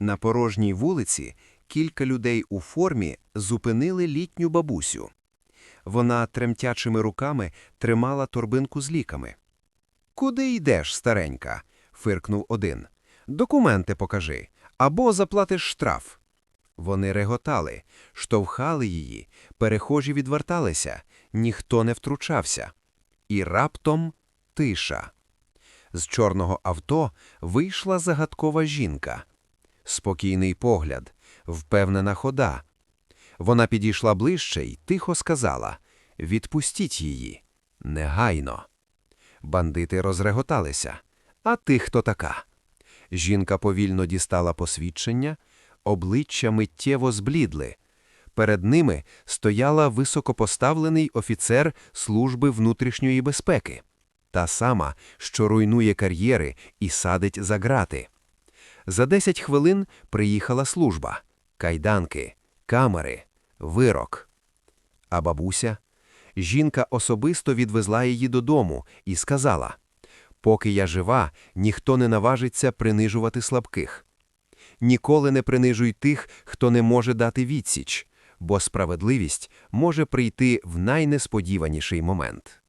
На порожній вулиці кілька людей у формі зупинили літню бабусю. Вона тремтячими руками тримала торбинку з ліками. Куди йдеш, старенька? фиркнув один. Документи покажи, або заплатиш штраф. Вони реготали, штовхали її, перехожі відверталися, ніхто не втручався. І раптом тиша. З чорного авто вийшла загадкова жінка. Спокійний погляд, впевнена хода. Вона підійшла ближче і тихо сказала «Відпустіть її. Негайно». Бандити розреготалися. А ти хто така? Жінка повільно дістала посвідчення, обличчя миттєво зблідли. Перед ними стояла високопоставлений офіцер Служби внутрішньої безпеки. Та сама, що руйнує кар'єри і садить за грати. За 10 хвилин приїхала служба. Кайданки, камери, вирок. А бабуся? Жінка особисто відвезла її додому і сказала, «Поки я жива, ніхто не наважиться принижувати слабких. Ніколи не принижуй тих, хто не може дати відсіч, бо справедливість може прийти в найнесподіваніший момент».